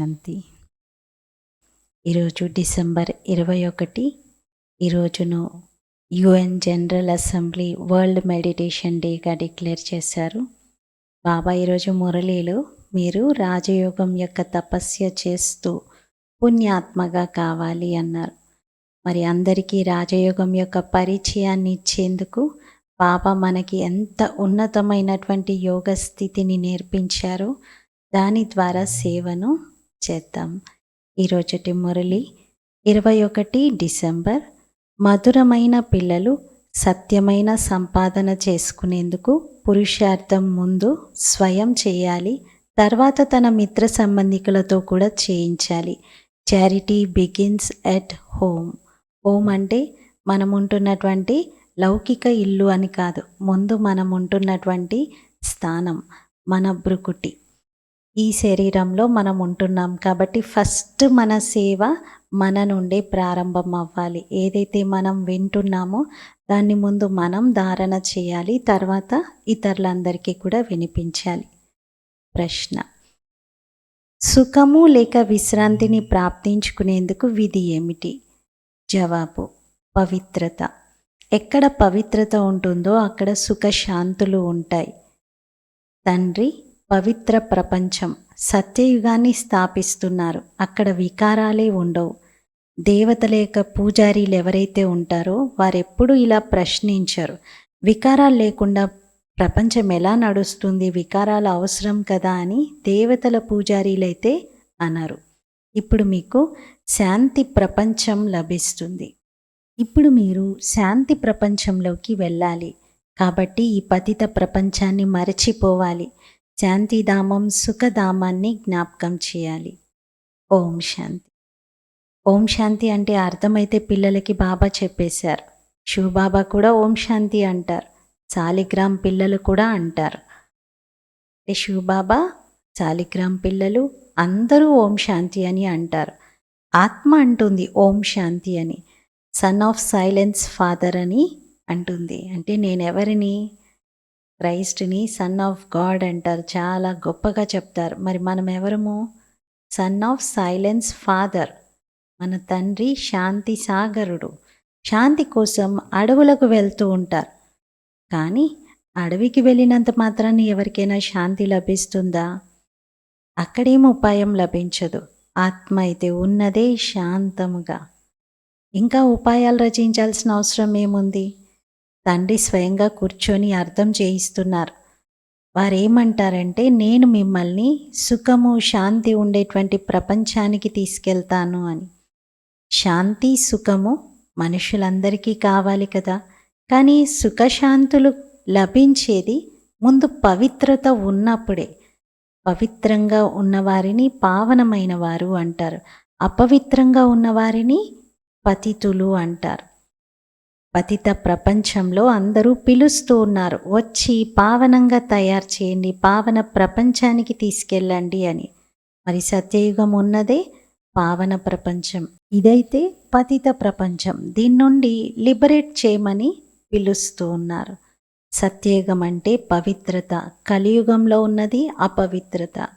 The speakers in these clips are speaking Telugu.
శాంతి. ఈరోజు డిసెంబర్ ఇరవై ఒకటి ఈరోజును UN general assembly world meditation డేగా డిక్లేర్ చేశారు. బాబా ఈరోజు మురళీలో మీరు రాజయోగం యొక్క తపస్య చేస్తూ పుణ్యాత్మగా కావాలి అన్నారు. మరి అందరికీ రాజయోగం యొక్క పరిచయాన్ని ఇచ్చేందుకు బాబా మనకి ఎంత ఉన్నతమైనటువంటి యోగ స్థితిని నేర్పించారో దాని ద్వారా సేవను చేద్దాం. ఈరోజుటి మురళి ఇరవై ఒకటి డిసెంబర్ మధురమైన పిల్లలు సత్యమైన సంపాదన చేసుకునేందుకు పురుషార్థం ముందు స్వయం చేయాలి తర్వాత తన మిత్ర సంబంధికులతో కూడా చేయించాలి. Charity begins at home. Home అంటే మనం ఉంటున్నటువంటి లౌకిక ఇల్లు అని కాదు ముందు మనం ఉంటున్నటువంటి స్థానం మన బ్రుకుటి ఈ శరీరంలో మనం ఉంటున్నాం కాబట్టి ఫస్ట్ మన సేవ మన నుండే ప్రారంభం అవ్వాలి. ఏదైతే మనం వింటున్నామో దాన్ని ముందు మనం ధారణ చేయాలి. తర్వాత ఇతరులందరికీ కూడా వినిపించాలి. ప్రశ్న. సుఖము లేక విశ్రాంతిని ప్రాప్తించుకునేందుకు విధి ఏమిటి? జవాబు. పవిత్రత. ఎక్కడ పవిత్రత ఉంటుందో అక్కడ సుఖశాంతులు ఉంటాయి. తండ్రి పవిత్ర ప్రపంచం సత్యయుగాన్ని స్థాపిస్తున్నారు. అక్కడ వికారాలే ఉండవు. దేవతల యొక్క పూజారీలు ఎవరైతే ఉంటారో వారెప్పుడు ఇలా ప్రశ్నించరు. వికారాలు లేకుండా ప్రపంచం ఎలా నడుస్తుంది? వికారాలు అవసరం కదా అని దేవతల పూజారీలైతే అన్నారు ఇప్పుడు మీకు శాంతి ప్రపంచం లభిస్తుంది. ఇప్పుడు మీరు శాంతి ప్రపంచంలోకి వెళ్ళాలి. కాబట్టి ఈ పతిత ప్రపంచాన్ని మరచిపోవాలి. శాంతిధామం సుఖధామాన్ని జ్ఞాపకం చేయాలి. ఓం శాంతి. ఓం శాంతి అంటే అర్థమైతే పిల్లలకి బాబా చెప్పేశారు. శివబాబా కూడా ఓం శాంతి అంటారు. సాలిగ్రామ్ పిల్లలు కూడా అంటారు. అంటే శివబాబా సాలిగ్రామ్ పిల్లలు అందరూ ఓం శాంతి అని అంటారు. ఆత్మ అంటుంది ఓం శాంతి అని. సన్ ఆఫ్ సైలెన్స్ ఫాదర్ అని అంటుంది. అంటే నేను ఎవరిని క్రైస్ట్ని సన్ ఆఫ్ గాడ్ అంటారు. చాలా గొప్పగా చెప్తారు. మరి మనం ఎవరము? సన్ ఆఫ్ సైలెన్స్ ఫాదర్ మన తండ్రి శాంతి సాగరుడు. శాంతి కోసం అడవులకు వెళ్తూ ఉంటారు. కానీ అడవికి వెళ్ళినంత మాత్రాన్ని ఎవరికైనా శాంతి లభిస్తుందా? అక్కడేం ఉపాయం లభించదు. ఆత్మ అయితే ఉన్నదే శాంతముగా. ఇంకా ఉపాయాలు రచించాల్సిన అవసరం ఏముంది? తండ్రి స్వయంగా కూర్చొని అర్థం చేయిస్తున్నారు. వారేమంటారంటే నేను మిమ్మల్ని సుఖము శాంతి ఉండేటువంటి ప్రపంచానికి తీసుకెళ్తాను అని. శాంతి సుఖము మనుషులందరికీ కావాలి కదా. కానీ సుఖశాంతులు లభించేది ముందు పవిత్రత ఉన్నప్పుడే. పవిత్రంగా ఉన్నవారిని పావనమైన వారు అంటారు. అపవిత్రంగా ఉన్నవారిని పతితులు అంటారు. పతిత ప్రపంచంలో అందరూ పిలుస్తూ ఉన్నారు. వచ్చి పావనంగా తయారు చేయండి పావన ప్రపంచానికి తీసుకెళ్ళండి అని. మరి సత్యయుగం ఉన్నదే పావన ప్రపంచం. ఇదైతే పతిత ప్రపంచం. దీని నుండి లిబరేట్ చేయమని పిలుస్తూ ఉన్నారు. సత్యయుగం అంటే పవిత్రత. కలియుగంలో ఉన్నది అపవిత్రత.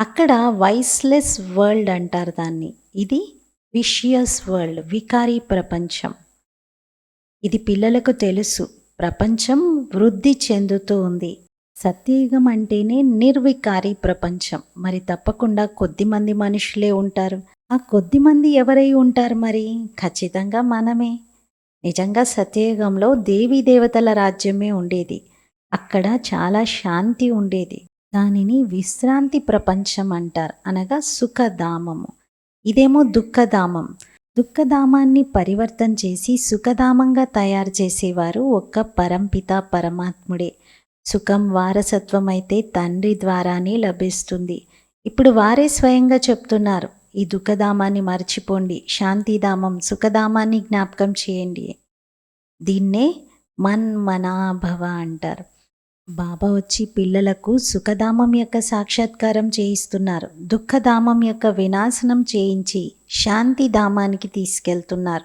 అక్కడ వైస్లెస్ వరల్డ్ అంటారు దాన్ని. ఇది విషియస్ వరల్డ్ వికారీ ప్రపంచం. ఇది పిల్లలకు తెలుసు. ప్రపంచం వృద్ధి చెందుతూ ఉంది. సత్యయుగం అంటేనే నిర్వికారి ప్రపంచం. మరి తప్పకుండా కొద్దిమంది మనుషులే ఉంటారు. ఆ కొద్దిమంది ఎవరై ఉంటారు మరి? ఖచ్చితంగా మనమే. నిజంగా సత్యయుగంలో దేవీ దేవతల రాజ్యమే ఉండేది. అక్కడ చాలా శాంతి ఉండేది. దానిని విశ్రాంతి ప్రపంచం అంటారు. అనగా సుఖధామము. ఇదేమో దుఃఖధామం. దుఃఖధామాన్ని పరివర్తన చేసి సుఖధామంగా తయారు చేసేవారు ఒక్క పరంపిత పరమాత్ముడే. సుఖం వారసత్వం అయితే తండ్రి ద్వారానే లభిస్తుంది. ఇప్పుడు వారే స్వయంగా చెప్తున్నారు ఈ దుఃఖధామాన్ని మర్చిపోండి శాంతిధామం సుఖధామాన్ని జ్ఞాపకం చేయండి. దీన్నే మన్మనాభవ అంటారు. బాబా వచ్చి పిల్లలకు సుఖధామం యొక్క సాక్షాత్కారం చేయిస్తున్నారు. దుఃఖధామం యొక్క వినాశనం చేయించి శాంతి ధామానికి తీసుకెళ్తున్నారు.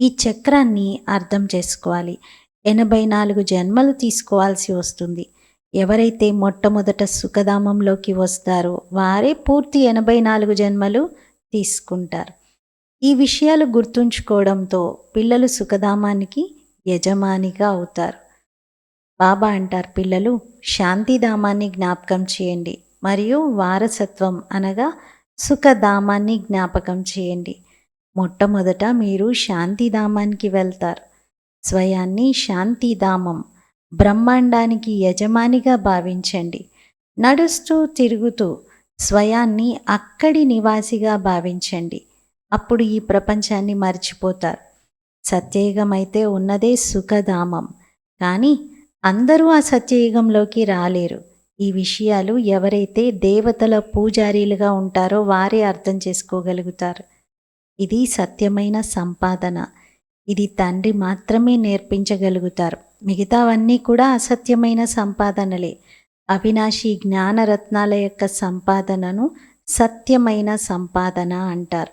ఈ చక్రాన్ని అర్థం చేసుకోవాలి. ఎనభై నాలుగు జన్మలు తీసుకోవాల్సి వస్తుంది. ఎవరైతే మొట్టమొదట సుఖధామంలోకి వస్తారో వారే పూర్తి ఎనభై నాలుగు జన్మలు తీసుకుంటారు. ఈ విషయాలు గుర్తుంచుకోవడంతో పిల్లలు సుఖధామానికి యజమానిగా అవుతారు. బాబా అంటారు పిల్లలు శాంతిధామాన్ని జ్ఞాపకం చేయండి మరియు వారసత్వం అనగా సుఖధామాన్ని జ్ఞాపకం చేయండి. మొట్టమొదట మీరు శాంతిధామానికి వెళ్తారు. స్వయాన్ని శాంతిధామం బ్రహ్మాండానికి యజమానిగా భావించండి. నడుస్తూ తిరుగుతూ స్వయాన్ని అక్కడి నివాసిగా భావించండి. అప్పుడు ఈ ప్రపంచాన్ని మర్చిపోతారు. సత్యేగమైతే ఉన్నదే సుఖధామం. కానీ అందరూ ఆ సత్యయుగంలోకి రాలేరు. ఈ విషయాలు ఎవరైతే దేవతల పూజారీలుగా ఉంటారో వారే అర్థం చేసుకోగలుగుతారు. ఇది సత్యమైన సంపాదన. ఇది తండ్రి మాత్రమే నేర్పించగలుగుతారు. మిగతావన్నీ కూడా అసత్యమైన సంపాదనలే. అవినాశి జ్ఞానరత్నాల యొక్క సంపాదనను సత్యమైన సంపాదన అంటారు.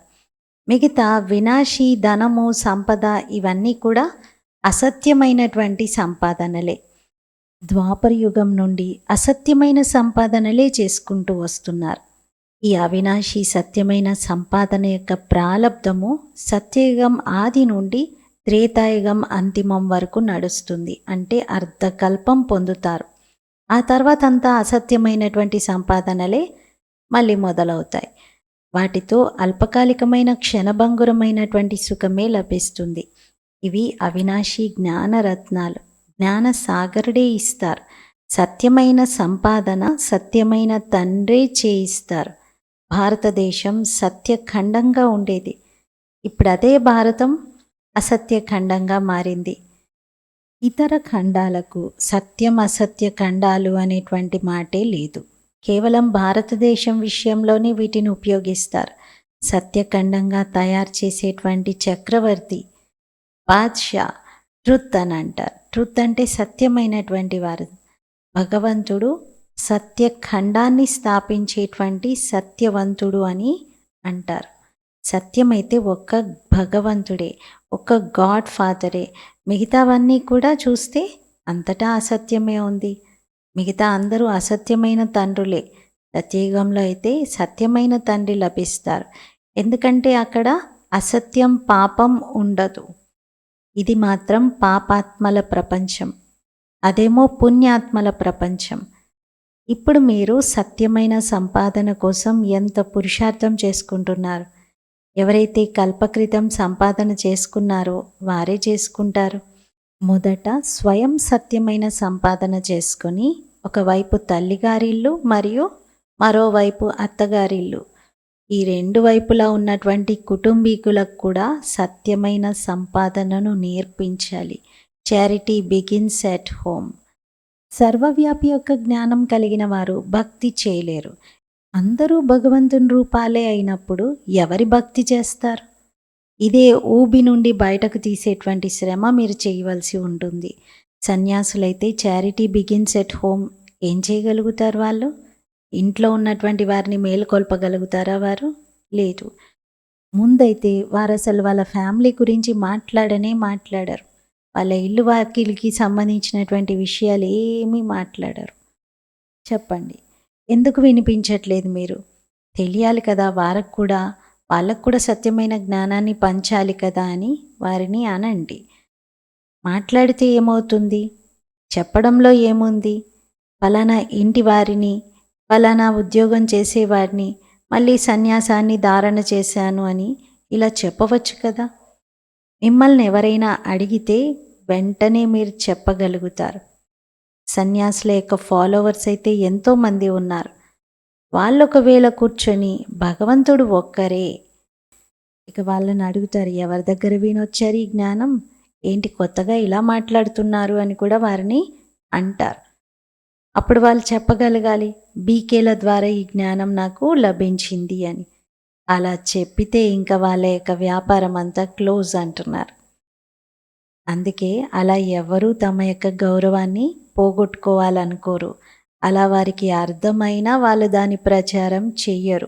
మిగతా వినాశీ ధనము సంపద ఇవన్నీ కూడా అసత్యమైనటువంటి సంపాదనలే. ద్వాపరయుగం నుండి అసత్యమైన సంపాదనలే చేసుకుంటూ వస్తున్నారు. ఈ అవినాశి సత్యమైన సంపాదన యొక్క ప్రాలబ్ధము సత్యయుగం ఆది నుండి త్రేతాయుగం అంతిమం వరకు నడుస్తుంది అంటే అర్ధకల్పం పొందుతారు. ఆ తర్వాత అంతా అసత్యమైనటువంటి సంపాదనలే మళ్ళీ మొదలవుతాయి. వాటితో అల్పకాలికమైన క్షణభంగురమైనటువంటి సుఖమే లభిస్తుంది. ఇవి అవినాశి జ్ఞానరత్నాలు. జ్ఞానసాగరుడే ఇస్తారు. సత్యమైన సంపాదన సత్యమైన తండ్రే చేయిస్తారు. భారతదేశం సత్యఖండంగా ఉండేది. ఇప్పుడు అదే భారతం అసత్యఖండంగా మారింది. ఇతర ఖండాలకు సత్యం అసత్య ఖండాలు అనేటువంటి మాటే లేదు. కేవలం భారతదేశం విషయంలోనే వీటిని ఉపయోగిస్తారు. సత్యఖండంగా తయారు చేసేటువంటి చక్రవర్తి బాద్షా ట్రుత్ అని అంటారు. ట్రుత్ అంటే సత్యమైనటువంటి వారు. భగవంతుడు సత్యఖండాన్ని స్థాపించేటువంటి సత్యవంతుడు అని అంటారు. సత్యమైతే ఒక్క భగవంతుడే ఒక్క గాడ్ ఫాదరే. మిగతావన్నీ కూడా చూస్తే అంతటా అసత్యమే ఉంది. మిగతా అందరూ అసత్యమైన తండ్రులే. సత్యయుగంలో అయితే సత్యమైన తండ్రి లభిస్తారు. ఎందుకంటే అక్కడ అసత్యం పాపం ఉండదు. ఇది మాత్రం పాపాత్మల ప్రపంచం. అదేమో పుణ్యాత్మల ప్రపంచం. ఇప్పుడు మీరు సత్యమైన సంపాదన కోసం ఎంత పురుషార్థం చేసుకుంటున్నారు? ఎవరైతే కల్పకృతం సంపాదన చేసుకున్నారో వారే చేసుకుంటారు. మొదట స్వయం సత్యమైన సంపాదన చేసుకొని ఒకవైపు తల్లిగారిల్లు మరియు మరోవైపు అత్తగారిల్లు. ఈ రెండు వైపులా ఉన్నటువంటి కుటుంబీకులకు కూడా సత్యమైన సంపాదనను నేర్పించాలి. చారిటీ బిగిన్స్ ఎట్ హోమ్ సర్వవ్యాపి యొక్క జ్ఞానం కలిగిన వారు భక్తి చేయలేరు. అందరూ భగవంతుని రూపాలే అయినప్పుడు ఎవరి భక్తి చేస్తారు? ఇదే ఊబి నుండి బయటకు తీసేటువంటి శ్రమ మీరు చేయవలసి ఉంటుంది. సన్యాసులైతే చారిటీ బిగిన్స్ ఎట్ హోమ్ ఏం చేయగలుగుతారు వాళ్ళు? ఇంట్లో ఉన్నటువంటి వారిని మేలుకొల్పగలుగుతారా వారు? లేదు. ముందైతే వారు అసలు వాళ్ళ ఫ్యామిలీ గురించి మాట్లాడనే మాట్లాడరు. వాళ్ళ ఇల్లు వాకిలికి సంబంధించినటువంటి విషయాలు ఏమీ మాట్లాడరు. చెప్పండి. ఎందుకు వినిపించట్లేదు మీరు? తెలియాలి కదా వారికి కూడా. వాళ్ళకు కూడా సత్యమైన జ్ఞానాన్ని పంచాలి కదా అని వారిని అనండి. మాట్లాడితే ఏమవుతుంది? చెప్పడంలో ఏముంది? ఫలానా ఇంటి వారిని ఫలానా ఉద్యోగం చేసేవాడిని మళ్ళీ సన్యాసాన్ని ధారణ చేశాను అని ఇలా చెప్పవచ్చు కదా? మిమ్మల్ని ఎవరైనా అడిగితే వెంటనే మీరు చెప్పగలుగుతారు. సన్యాసుల యొక్క ఫాలోవర్స్ అయితే ఎంతోమంది ఉన్నారు. వాళ్ళు ఒకవేళ కూర్చొని భగవంతుడు ఒక్కరే ఇక వాళ్ళని అడుగుతారు ఎవరి దగ్గర వినొచ్చారు ఈ జ్ఞానం? ఏంటి కొత్తగా ఇలా మాట్లాడుతున్నారు అని కూడా వారిని అంటారు. అప్పుడు వాళ్ళు చెప్పగలగాలి బీకేల ద్వారా ఈ జ్ఞానం నాకు లభించింది అని. అలా చెప్పితే ఇంకా వాళ్ళ యొక్క వ్యాపారం అంతా క్లోజ్ అంటున్నారు. అందుకే అలా ఎవరూ తమ యొక్క గౌరవాన్ని పోగొట్టుకోవాలనుకోరు. అలా వారికి అర్థమైనా వాళ్ళు దాని ప్రచారం చెయ్యరు.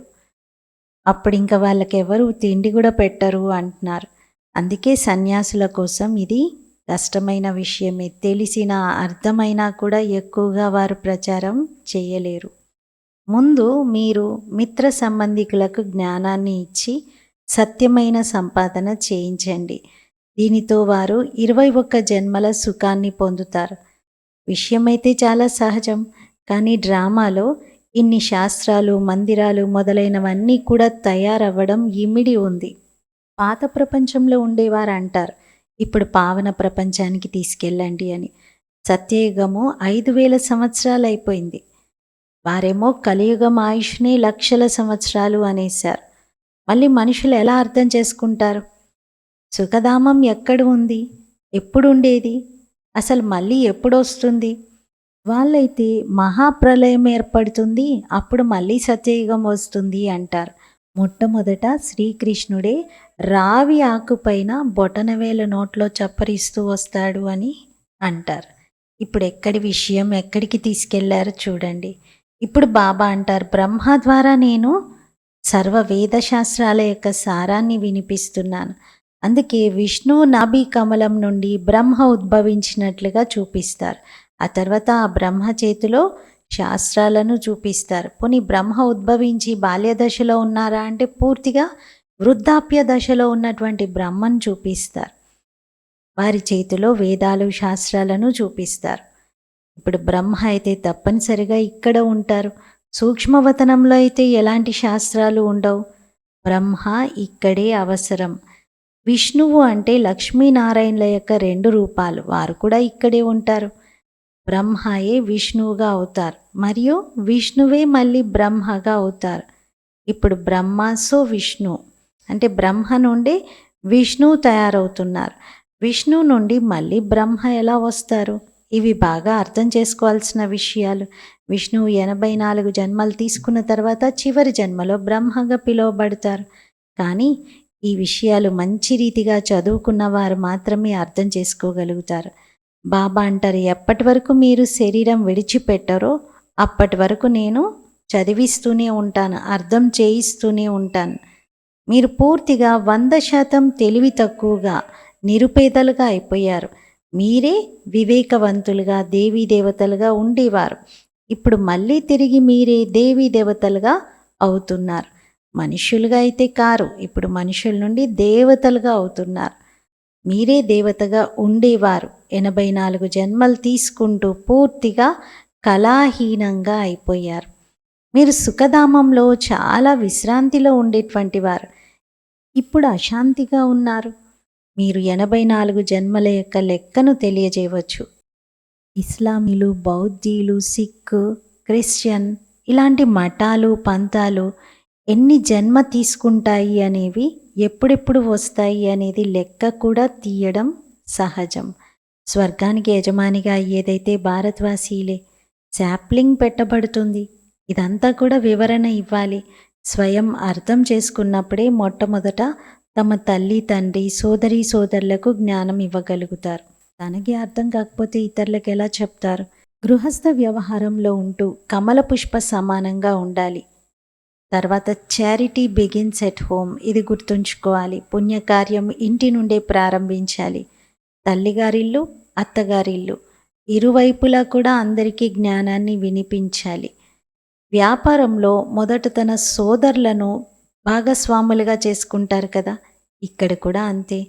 అప్పుడు ఇంకా వాళ్ళకెవరు తిండి కూడా పెట్టరు అంటున్నారు. అందుకే సన్యాసుల కోసం ఇది కష్టమైన విషయమే తెలిసిన అర్థమైనా కూడా ఎక్కువగా వారు ప్రచారం చేయలేరు. ముందు మీరు మిత్ర సంబంధికులకు జ్ఞానాన్ని ఇచ్చి సత్యమైన సంపాదన చేయించండి. దీనితో వారు ఇరవై ఒక్క జన్మల సుఖాన్ని పొందుతారు. విషయమైతే చాలా సహజం కానీ డ్రామాలో ఇన్ని శాస్త్రాలు మందిరాలు మొదలైనవన్నీ కూడా తయారవ్వడం ఇమిడి ఉంది. పాత ప్రపంచంలో ఉండేవారు అంటారు ఇప్పుడు పావన ప్రపంచానికి తీసుకెళ్ళండి అని. సత్యయుగము ఐదు వేల సంవత్సరాలు అయిపోయింది వారేమో కలియుగం ఆయుష్ని లక్షల సంవత్సరాలు అనేశారు. మళ్ళీ మనుషులు ఎలా అర్థం చేసుకుంటారు? సుఖధామం ఎక్కడ ఉంది? ఎప్పుడు ఉండేది అసలు మళ్ళీ ఎప్పుడు వస్తుంది వాళ్ళైతే మహాప్రలయం ఏర్పడుతుంది అప్పుడు మళ్ళీ సత్యయుగం వస్తుంది అంటారు. మొట్టమొదట శ్రీకృష్ణుడే రావి ఆకుపైన బొటనవేల నోట్లో చప్పరిస్తూ వస్తాడు అని అంటారు. ఇప్పుడు ఎక్కడి విషయం ఎక్కడికి తీసుకెళ్ళారో చూడండి. ఇప్పుడు బాబా అంటారు బ్రహ్మ ద్వారా నేను సర్వ వేద శాస్త్రాల యొక్క సారాన్ని వినిపిస్తున్నాను. అందుకే విష్ణు నాభి కమలం నుండి బ్రహ్మ ఉద్భవించినట్లుగా చూపిస్తారు. ఆ తర్వాత ఆ బ్రహ్మ చేతిలో శాస్త్రాలను చూపిస్తారు. పోనీ బ్రహ్మ ఉద్భవించి బాల్య దశలో ఉన్నారా అంటే పూర్తిగా వృద్ధాప్య దశలో ఉన్నటువంటి బ్రహ్మను చూపిస్తారు. వారి చేతిలో వేదాలు శాస్త్రాలను చూపిస్తారు. ఇప్పుడు బ్రహ్మ అయితే తప్పనిసరిగా ఇక్కడ ఉంటారు. సూక్ష్మవతనంలో అయితే ఎలాంటి శాస్త్రాలు ఉండవు. బ్రహ్మ ఇక్కడే అవసరం. విష్ణువు అంటే లక్ష్మీనారాయణుల యొక్క రెండు రూపాలు. వారు కూడా ఇక్కడే ఉంటారు. బ్రహ్మయే విష్ణువుగా అవుతారు. మరియు విష్ణువే మళ్ళీ బ్రహ్మగా అవుతారు. ఇప్పుడు బ్రహ్మ సో విష్ణు. అంటే బ్రహ్మ నుండి విష్ణువు తయారవుతున్నారు. విష్ణు నుండి మళ్ళీ బ్రహ్మ ఎలా వస్తారు? ఇవి బాగా అర్థం చేసుకోవాల్సిన విషయాలు. విష్ణువు ఎనభై నాలుగు జన్మలు తీసుకున్న తర్వాత చివరి జన్మలో బ్రహ్మగా పిలువబడతారు. కానీ ఈ విషయాలు మంచి రీతిగా చదువుకున్న వారు మాత్రమే అర్థం చేసుకోగలుగుతారు. బాబా అంటారు ఎప్పటి వరకు మీరు శరీరం విడిచిపెట్టరో అప్పటి వరకు నేను చదివిస్తూనే ఉంటాను అర్థం చేయిస్తూనే ఉంటాను. మీరు పూర్తిగా వంద శాతం తెలివి తక్కువగా నిరుపేదలుగా అయిపోయారు. మీరే వివేకవంతులుగా దేవీ దేవతలుగా ఉండేవారు. ఇప్పుడు మళ్ళీ తిరిగి మీరే దేవీ దేవతలుగా అవుతున్నారు. మనుషులుగా అయితే కారు ఇప్పుడు మనుషుల నుండి దేవతలుగా అవుతున్నారు. మీరే దేవతగా ఉండేవారు. ఎనభై నాలుగు జన్మలు తీసుకుంటూ పూర్తిగా కళాహీనంగా అయిపోయారు. మీరు సుఖధామంలో చాలా విశ్రాంతిలో ఉండేటువంటి వారు. ఇప్పుడు అశాంతిగా ఉన్నారు. మీరు ఎనభై నాలుగు జన్మల యొక్క లెక్కను తెలియజేయవచ్చు. ఇస్లామీలు బౌద్ధీలు సిక్ క్రిస్టియన్ ఇలాంటి మఠాలు పంతాలు ఎన్ని జన్మ తీసుకుంటాయి అనేవి ఎప్పుడెప్పుడు వస్తాయి అనేది లెక్క కూడా తీయడం సహజం. స్వర్గానికి యజమానిగా అయ్యేదైతే భారత్వాసీలే శాప్లింగ్ పెట్టబడుతుంది. ఇదంతా కూడా వివరణ ఇవ్వాలి. స్వయం అర్థం చేసుకున్నప్పుడే మొట్టమొదట తమ తల్లి తండ్రి సోదరి సోదరులకు జ్ఞానం ఇవ్వగలుగుతారు. తనకి అర్థం కాకపోతే ఇతరులకు ఎలా చెప్తారు? గృహస్థ వ్యవహారంలో ఉంటూ కమల పుష్ప సమానంగా ఉండాలి. తర్వాత చారిటీ బిగిన్స్ ఎట్ హోమ్ ఇది గుర్తుంచుకోవాలి. పుణ్యకార్యం ఇంటి నుండే ప్రారంభించాలి. తల్లిగారిల్లు అత్తగారిల్లు. ఇరువైపులా కూడా అందరికీ జ్ఞానాన్ని వినిపించాలి. వ్యాపారంలో మొదట తన సోదరులను భాగస్వాములుగా చేసుకుంటారు కదా? ఇక్కడ కూడా అంతే.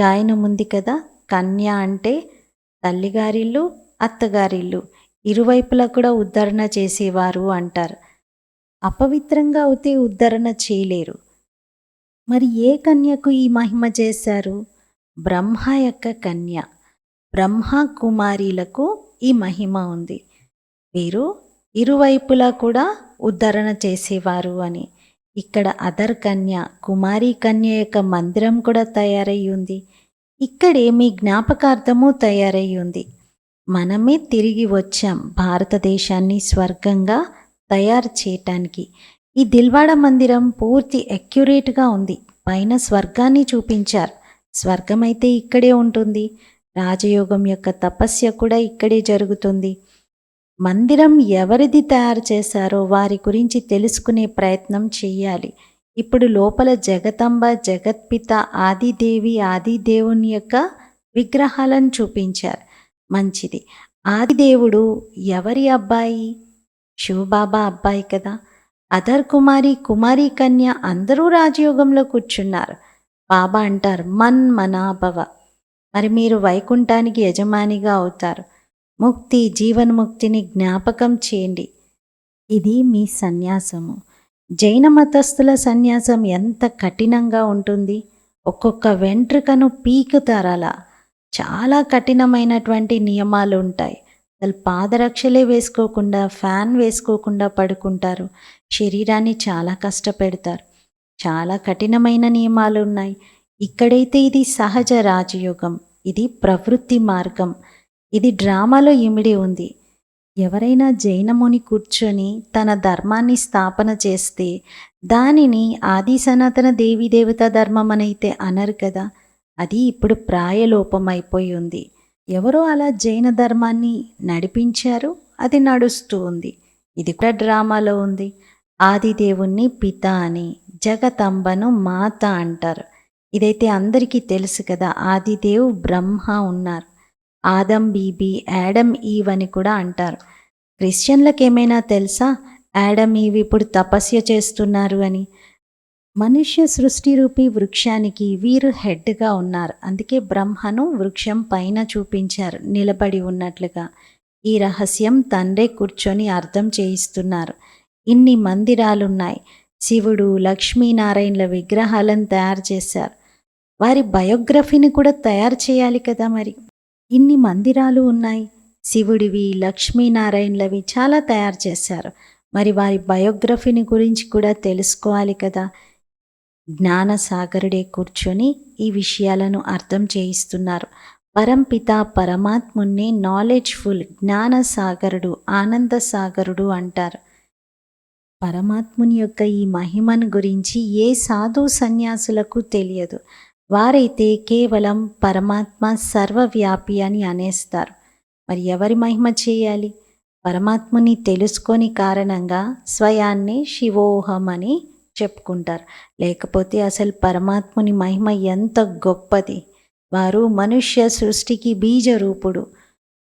గాయనం ఉంది కదా? కన్య అంటే తల్లిగారిల్లు అత్తగారిల్లు. ఇరువైపులా కూడా ఉద్ధరణ చేసేవారు అంటారు. అపవిత్రంగా అవుతే ఉద్ధరణ చేయలేరు. మరి ఏ కన్యకు ఈ మహిమ చేశారు? బ్రహ్మ యొక్క కన్య బ్రహ్మ కుమారీలకు ఈ మహిమ ఉంది. వీరు ఇరువైపులా కూడా ఉద్ధరణ చేసేవారు అని. ఇక్కడ అదర్ కన్య కుమారి కన్య యొక్క మందిరం కూడా తయారై ఉంది. ఇక్కడే మీ జ్ఞాపకార్థము తయారై ఉంది. మనమే తిరిగి వచ్చాం. భారతదేశాన్ని స్వర్గంగా తయారు చేయటానికి. ఈ దిల్వాడ మందిరం పూర్తి అక్యురేట్గా ఉంది. పైన స్వర్గాన్ని చూపించారు. స్వర్గం అయితే ఇక్కడే ఉంటుంది. రాజయోగం యొక్క తపస్య కూడా ఇక్కడే జరుగుతుంది. మందిరం ఎవరిది తయారు చేశారో వారి గురించి తెలుసుకునే ప్రయత్నం చేయాలి. ఇప్పుడు లోపల జగతంబ జగత్పిత ఆదిదేవి ఆదిదేవుని యొక్క విగ్రహాలను చూపించారు. మంచిది. ఆదిదేవుడు ఎవరి అబ్బాయి? శివబాబా అబ్బాయి కదా. అదర్ కుమారి కుమారి కన్య అందరూ రాజయోగంలో కూర్చున్నారు. బాబా అంటారు మన్ మనాభవ. మరి మీరు వైకుంఠానికి యజమానిగా అవుతారు. ముక్తి జీవన్ముక్తిని జ్ఞాపకం చేయండి. ఇది మీ సన్యాసము. జైన మతస్థుల సన్యాసం ఎంత కఠినంగా ఉంటుంది. ఒక్కొక్క వెంట్రుకను పీకుతారలా చాలా కఠినమైనటువంటి నియమాలు ఉంటాయి. అసలు పాదరక్షలే వేసుకోకుండా ఫ్యాన్ వేసుకోకుండా పడుకుంటారు. శరీరాన్ని చాలా కష్టపెడతారు. చాలా కఠినమైన నియమాలు ఉన్నాయి ఇక్కడైతే ఇది సహజ రాజయోగం. ఇది ప్రవృత్తి మార్గం. ఇది డ్రామాలో ఇమిడి ఉంది. ఎవరైనా జైనముని కూర్చొని తన ధర్మాన్ని స్థాపన చేస్తే దానిని ఆది సనాతన దేవీదేవత ధర్మం అనైతే అనరు కదా. అది ఇప్పుడు ప్రాయలోపం అయిపోయి ఉంది. ఎవరో అలా జైన ధర్మాన్ని నడిపించారు అది నడుస్తూ ఉంది. ఇది కూడా డ్రామాలో ఉంది. ఆదిదేవుణ్ణి పిత అని జగతంబను మాత అంటారు. ఇదైతే అందరికీ తెలుసు కదా ఆదిదేవు బ్రహ్మ ఉన్నారు. ఆదం బీబీ యాడమ్ ఈవ్ అని కూడా అంటారు. క్రిస్టియన్లకు ఏమైనా తెలుసా యాడమ్ ఈవ్ ఇప్పుడు తపస్య చేస్తున్నారు అని? మనుష్య సృష్టి రూపి వృక్షానికి వీరు హెడ్గా ఉన్నారు. అందుకే బ్రహ్మను వృక్షం పైన చూపించారు. నిలబడి ఉన్నట్లుగా ఈ రహస్యం తండ్రే కూర్చొని అర్థం చేయిస్తున్నారు. ఇన్ని మందిరాలున్నాయి. శివుడు లక్ష్మీనారాయణల విగ్రహాలను తయారు చేశారు. వారి బయోగ్రఫీని కూడా తయారు చేయాలి కదా మరి? ఇన్ని మందిరాలు ఉన్నాయి. శివుడివి లక్ష్మీనారాయణలవి చాలా తయారు చేశారు. మరి వారి బయోగ్రఫీని గురించి కూడా తెలుసుకోవాలి కదా? జ్ఞానసాగరుడే కూర్చొని ఈ విషయాలను అర్థం చేయిస్తున్నారు. పరంపిత పరమాత్ముణ్ణి నాలెడ్జ్ఫుల్ జ్ఞానసాగరుడు ఆనందసాగరుడు అంటారు. పరమాత్ముని యొక్క ఈ మహిమను గురించి ఏ సాధు సన్యాసులకు తెలియదు. వారైతే కేవలం పరమాత్మ సర్వవ్యాపి అని అనేస్తారు. మరి ఎవరి మహిమ చేయాలి? పరమాత్ముని తెలుసుకొని కారణంగా స్వయాన్ని శివోహం అని చెప్పుకుంటారు. లేకపోతే అసలు పరమాత్ముని మహిమ ఎంత గొప్పది. వారు మనుష్య సృష్టికి బీజ రూపుడు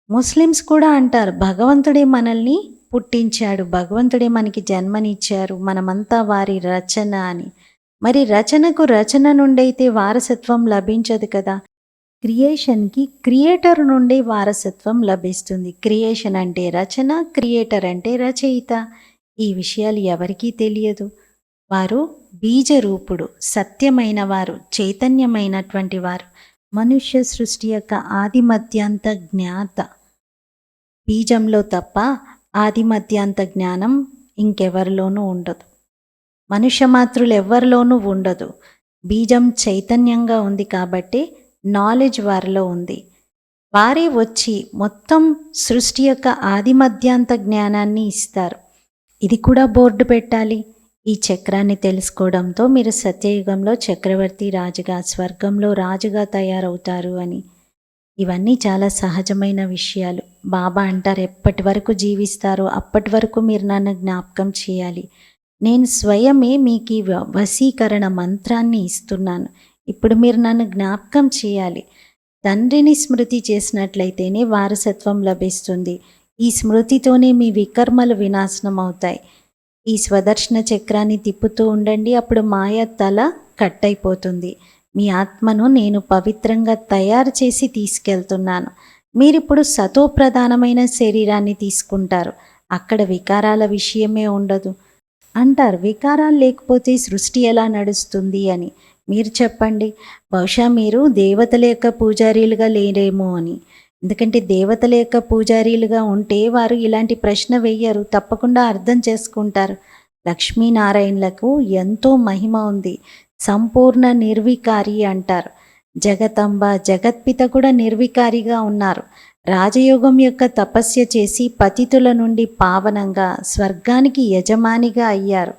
ముస్లిమ్స్ కూడా అంటారు భగవంతుడే మనల్ని పుట్టించాడు భగవంతుడే మనకి జన్మనిచ్చారు మనమంతా వారి రచన అని. మరి రచనకు రచన నుండైతే వారసత్వం లభించదు కదా. క్రియేషన్కి క్రియేటర్ నుండి వారసత్వం లభిస్తుంది. క్రియేషన్ అంటే రచన క్రియేటర్ అంటే రచయిత. ఈ విషయాలు ఎవరికీ తెలియదు. వారు బీజరూపుడు సత్యమైన వారు చైతన్యమైనటువంటి వారు. మనుష్య సృష్టి యొక్క ఆదిమధ్యాంత జ్ఞాత. బీజంలో తప్ప ఆదిమధ్యాంత జ్ఞానం ఇంకెవరిలోనూ ఉండదు. మనుష్య మాతృలు ఎవరిలోనూ ఉండదు. బీజం చైతన్యంగా ఉంది కాబట్టి నాలెడ్జ్ వారిలో ఉంది. వారే వచ్చి మొత్తం సృష్టి యొక్క ఆదిమధ్యాంత జ్ఞానాన్ని ఇస్తారు. ఇది కూడా బోర్డు పెట్టాలి. ఈ చక్రాన్ని తెలుసుకోవడంతో మీరు సత్యయుగంలో చక్రవర్తి రాజుగా స్వర్గంలో రాజుగా తయారవుతారు అని. ఇవన్నీ చాలా సహజమైన విషయాలు. బాబా అంటారు ఎప్పటి వరకు జీవిస్తారో అప్పటి వరకు మీరు నన్ను జ్ఞాపకం చేయాలి. నేను స్వయమే మీకు ఈ వ- వశీకరణ మంత్రాన్ని ఇస్తున్నాను. ఇప్పుడు మీరు నన్ను జ్ఞాపకం చేయాలి. తండ్రిని స్మృతి చేసినట్లయితేనే వారసత్వం లభిస్తుంది. ఈ స్మృతితోనే మీ వికర్మలు వినాశనం అవుతాయి. ఈ స్వదర్శన చక్రాన్ని తిప్పుతూ ఉండండి. అప్పుడు మాయ తల కట్ అయిపోతుంది మీ ఆత్మను నేను పవిత్రంగా తయారు చేసి తీసుకెళ్తున్నాను. మీరిప్పుడు సతో ప్రధానమైన శరీరాన్ని తీసుకుంటారు. అక్కడ వికారాల విషయమే ఉండదు. అంటారు వికారాలు లేకపోతే సృష్టి ఎలా నడుస్తుంది అని. మీరు చెప్పండి. బహుశా మీరు దేవతల యొక్క పూజారీలుగా లేరేమో అని. ఎందుకంటే దేవతల యొక్క పూజారీలుగా ఉంటే వారు ఇలాంటి ప్రశ్న వెయ్యరు తప్పకుండా అర్థం చేసుకుంటారు. లక్ష్మీనారాయణలకు ఎంతో మహిమ ఉంది. సంపూర్ణ నిర్వికారి అంటారు. జగతంబ జగత్పిత కూడా నిర్వికారిగా ఉన్నారు. రాజయోగం యొక్క తపస్య చేసి పతితుల నుండి పావనంగా స్వర్గానికి యజమానిగా అయ్యారు.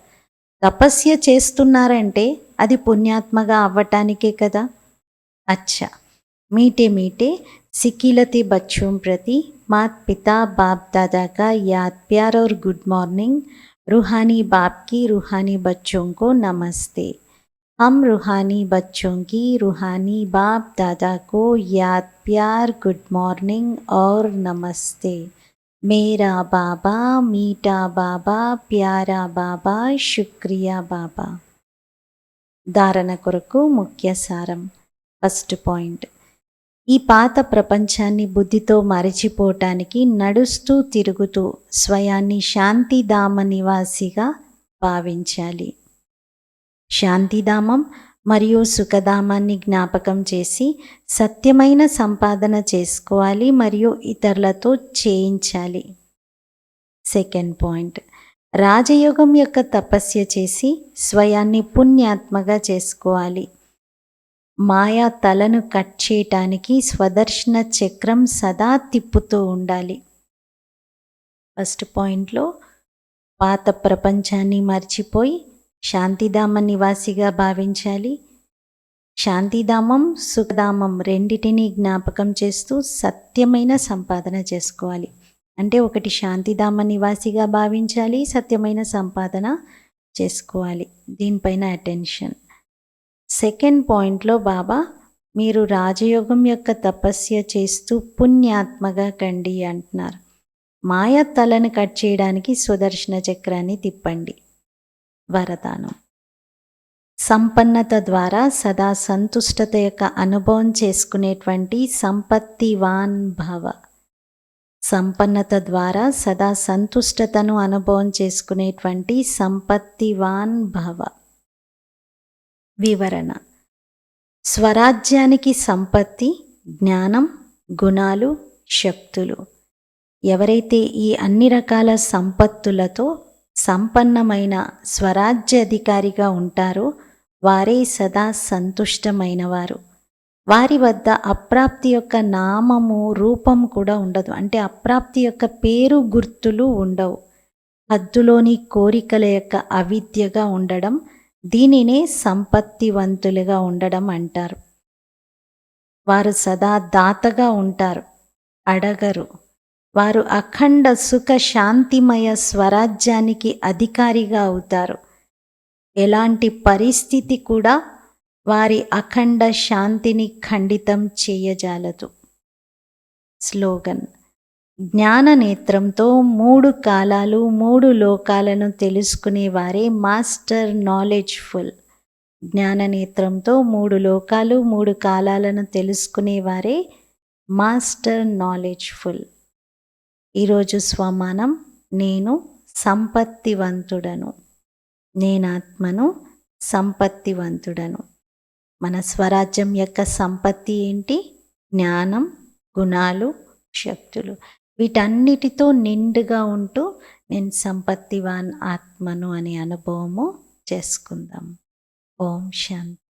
తపస్య చేస్తున్నారంటే అది పుణ్యాత్మగా అవ్వటానికే కదా? అచ్చా! मीठे मीठे सिकिलते बच्चों प्रति मात पिता बाप दादा का याद प्यार और गुड मॉर्निंग रूहानी बाप की रूहानी बच्चों को नमस्ते हम रूहानी बच्चों की रूहानी बाप दादा को याद प्यार गुड मॉर्निंग और नमस्ते मेरा बाबा मीठा बाबा प्यारा बाबा शुक्रिया బాబా ధారణ కొరకు ముఖ్య సారం ఫస్ట్ పాయింట్ ఈ పాత ప్రపంచాన్ని బుద్ధితో మరచిపోవటానికి నడుస్తూ తిరుగుతూ స్వయాన్ని శాంతిధామ నివాసిగా భావించాలి. శాంతిధామం మరియు సుఖధామాన్ని జ్ఞాపకం చేసి సత్యమైన సంపాదన చేసుకోవాలి మరియు ఇతరులతో చేయించాలి. Second point. రాజయోగం యొక్క తపస్య చేసి స్వయాన్ని పుణ్యాత్మగా చేసుకోవాలి. మాయా తలను కట్ చేయటానికి స్వదర్శన చక్రం సదా తిప్పుతూ ఉండాలి. ఫస్ట్ పాయింట్లో పాత ప్రపంచాన్ని మర్చిపోయి శాంతిధామ నివాసిగా భావించాలి. శాంతిధామం సుఖధామం రెండిటిని జ్ఞాపకం చేస్తూ సత్యమైన సంపాదన చేసుకోవాలి. అంటే ఒకటి శాంతిధామ నివాసిగా భావించాలి సత్యమైన సంపాదన చేసుకోవాలి. దీనిపైన అటెన్షన్. సెకండ్ పాయింట్లో బాబా మీరు రాజయోగం యొక్క తపస్య చేస్తూ పుణ్యాత్మగా కండి అంటున్నారు. మాయ తలను కట్ చేయడానికి సుదర్శన చక్రాన్ని తిప్పండి. వరదానం. సంపన్నత ద్వారా సదా సంతుష్టత యొక్క అనుభవం చేసుకునేటువంటి సంపత్తివాన్ భవ. సంపన్నత ద్వారా సదా సంతుష్టతను అనుభవం చేసుకునేటువంటి సంపత్తివాన్ భవ. వివరణ. స్వరాజ్యానికి సంపత్తి జ్ఞానం గుణాలు శక్తులు. ఎవరైతే ఈ అన్ని రకాల సంపత్తులతో సంపన్నమైన స్వరాజ్య అధికారిగా ఉంటారో వారే సదా సంతుష్టమైనవారు. వారి వద్ద అప్రాప్తి యొక్క నామము రూపం కూడా ఉండదు. అంటే అప్రాప్తి యొక్క పేరు గుర్తులు ఉండవు. హద్దులోని కోరికల యొక్క అవిద్యగా ఉండడం దీనినే సంపత్తివంతులుగా ఉండడం అంటారు. వారు సదా దాతగా ఉంటారు. అడగరు. వారు అఖండ సుఖ శాంతిమయ స్వరాజ్యానికి అధికారిగా అవుతారు. ఎలాంటి పరిస్థితి కూడా వారి అఖండ శాంతిని ఖండితం చేయజాలదు. స్లోగన్. జ్ఞాన నేత్రంతో మూడు కాలాలు మూడు లోకాలను తెలుసుకునేవారే మాస్టర్ నాలెడ్జ్ఫుల్. జ్ఞాన నేత్రంతో మూడు లోకాలు మూడు కాలాలను తెలుసుకునేవారే మాస్టర్ నాలెడ్జ్ఫుల్. ఈరోజు స్వమానం నేను సంపత్తివంతుడను. నేనాత్మను సంపత్తివంతుడను. మన స్వరాజ్యం యొక్క సంపత్తి ఏంటి? జ్ఞానం గుణాలు శక్తులు. వీటన్నిటితో నిండుగా ఉంటూ నేను సంపత్తివాన్ ఆత్మను అనే అనుభవము చేసుకుందాం. ఓం శాంతి.